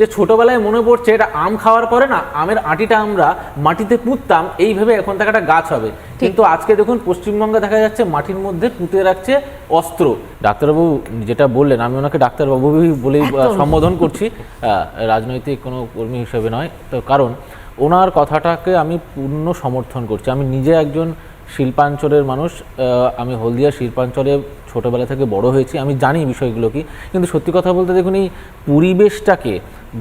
যে ছোটবেলায় মনে পড়ছে এটা আম খাওয়ার পরে না আমের আটিটা আমরা মাটিতে পুঁততাম এইভাবে এখন থেকে একটা গাছ হবে। কিন্তু আজকে দেখুন পশ্চিমবঙ্গে দেখা যাচ্ছে মাটির মধ্যে পুঁতে রাখছে অস্ত্র। ডাক্তারবাবু যেটা বললেন আমি ওনাকে ডাক্তারবাবু বলেই সম্বোধন করছি। রাজনৈতিক কোনো কর্মী হিসেবে নয়। তো কারণ ওনার কথাটাকে আমি পূর্ণ সমর্থন করছি। আমি নিজে একজন শিল্পাঞ্চলের মানুষ আমি হলদিয়া শিল্পাঞ্চলে ছোটবেলা থেকে বড় হয়েছি। আমি জানি বিষয়গুলো কি। কিন্তু সত্যি কথা বলতে দেখুন এই পরিবেশটাকে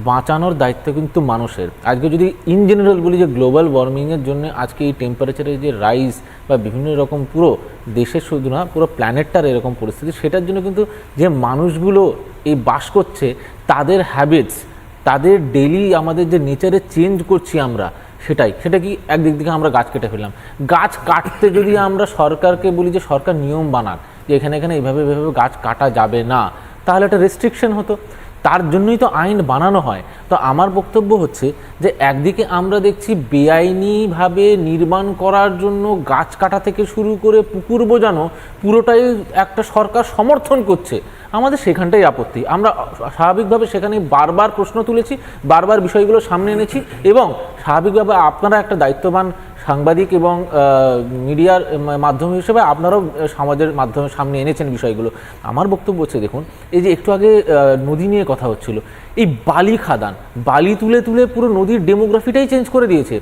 বাঁচানোর দায়িত্ব কিন্তু মানুষের। আজকে যদি ইন জেনারেল বলি যে গ্লোবাল ওয়ার্মিংয়ের জন্য আজকে এই টেম্পারেচারের যে রাইজ বা বিভিন্ন রকম পুরো দেশের শুধু না, পুরো প্ল্যানেটটার এরকম পরিস্থিতি, সেটার জন্য কিন্তু যে মানুষগুলো এই বাস করছে, তাদের হ্যাবিটস তাদের ডেলি আমাদের যে নেচারে চেঞ্জ করছি আমরা, সেটাই। সেটা কি একদিক থেকে আমরা গাছ কেটে ফেললাম। গাছ কাটতে যদি আমরা সরকারকে বলি যে সরকার নিয়ম বানাক, যে এখানে এখানে এইভাবে এভাবে গাছ কাটা যাবে না, তাহলে একটা রেস্ট্রিকশন হতো। তার জন্যই তো আইন বানানো হয়। তো আমার বক্তব্য হচ্ছে যে, একদিকে আমরা দেখছি বেআইনিভাবে নির্মাণ করার জন্য গাছ কাটা থেকে শুরু করে পুকুর বোজানো পুরোটাই একটা সরকার সমর্থন করছে। আমাদের সেখানটাই আপত্তি। আমরা স্বাভাবিকভাবে সেখানে বারবার প্রশ্ন তুলেছি, বারবার বিষয়গুলো সামনে এনেছি এবং স্বাভাবিকভাবে আপনারা একটা দায়িত্ববান সাংবাদিক এবং মিডিয়ার মাধ্যম হিসেবে আপনারাও সমাজের মাধ্যমে সামনে এনেছেন বিষয়গুলো। আমার বক্তব্য হচ্ছে, দেখুন, এই যে একটু আগে নদী নিয়ে কথা হচ্ছিল, এই বালি খাদান, বালি তুলে তুলে পুরো নদীর ডেমোগ্রাফিটাই চেঞ্জ করে দিয়েছে।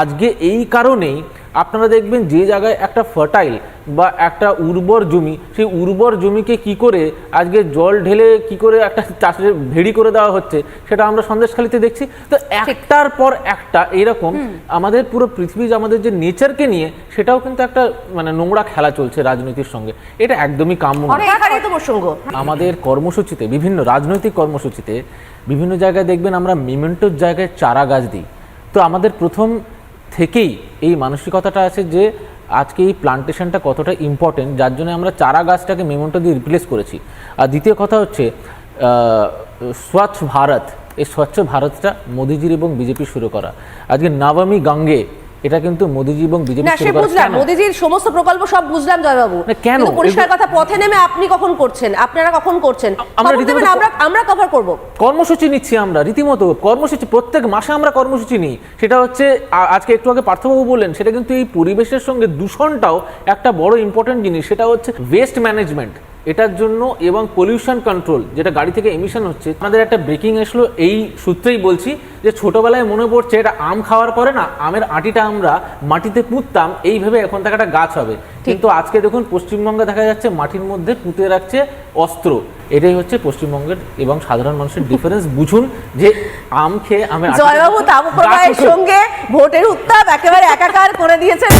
আজকে এই কারণেই আপনারা দেখবেন যে জায়গায় একটা ফার্টাইল বা একটা উর্বর জমি সেই উর্বর জমিকে কি করে আজকে জল ঢেলে কি করে একটা চাষের ভেড়ি করে দেওয়া হচ্ছে সেটা আমরা সন্দেশখালিতে দেখছি। তো একটার পর একটা এরকম আমাদের পুরো পৃথিবী যে আমাদের যে নেচারকে নিয়ে সেটাও কিন্তু একটা মানে নোংরা খেলা চলছে রাজনীতির সঙ্গে। এটা একদমই কাম্য আমাদের কর্মসূচিতে বিভিন্ন রাজনৈতিক কর্মসূচিতে বিভিন্ন জায়গায় দেখবেন আমরা মিমেন্টোর জায়গায় চারা গাছ দিই। তো আমাদের প্রথম থেকেই এই মানসিকতাটা আছে যে আজকে এই প্লান্টেশনটা কতটা ইম্পর্টেন্ট যার জন্য আমরা চারা গাছটাকে মেমোনটা দিয়ে রিপ্লেস করেছি। আর দ্বিতীয় কথা হচ্ছে স্বচ্ছ ভারত, এই স্বচ্ছ ভারতটা মোদিজির এবং বিজেপি শুরু করা। আজকে নবমী গঙ্গে এটা কিন্তু মোদিজি এবং বিজেপি না সে বুঝলাম? মোদিজির সমস্ত প্রকল্প সব বুঝলাম জয়বাবু। কেন? পরিষ্কার কথা পথে নেমে আপনি কখন করছেন? আপনারা কখন করছেন? আমরা আমরা কভার করব। কর্মসূচি নিচ্ছি আমরা রীতিমতো। কর্মসূচি প্রত্যেক মাসে আমরা কর্মসূচি নিই। সেটা হচ্ছে আজকে একটু আগে পার্থবাবু বললেন সেটা কিন্তু এই পরিবেশের সঙ্গে দূষণটাও একটা বড় ইম্পর্টেন্ট জিনিস। সেটা হচ্ছে ওয়েস্ট ম্যানেজমেন্ট এটার জন্য এবং পলিউশন কন্ট্রোল যেটা গাড়ি থেকে এমিশন হচ্ছে আমাদের একটা ব্রেকিং আসলো এই সূত্রেই বলছি যে ছোটবেলায় মনে পড়ছে এটা আম খাওয়ার পরে না আমের আটিটা আমরা মাটিতে পুঁততাম এইভাবে এখন থেকে একটা গাছ হবে। কিন্তু আজকে দেখুন পশ্চিমবঙ্গে দেখা যাচ্ছে মাটির মধ্যে পুঁতে রাখছে অস্ত্র। এটাই হচ্ছে পশ্চিমবঙ্গের এবং সাধারণ মানুষের ডিফারেন্স বুঝুন যে আম খেয়ে আটিটা- জয়বাবু তাপপ্রবাহের সঙ্গে ভোটের উত্তাপ একেবারে একাকার করে দিয়েছেন।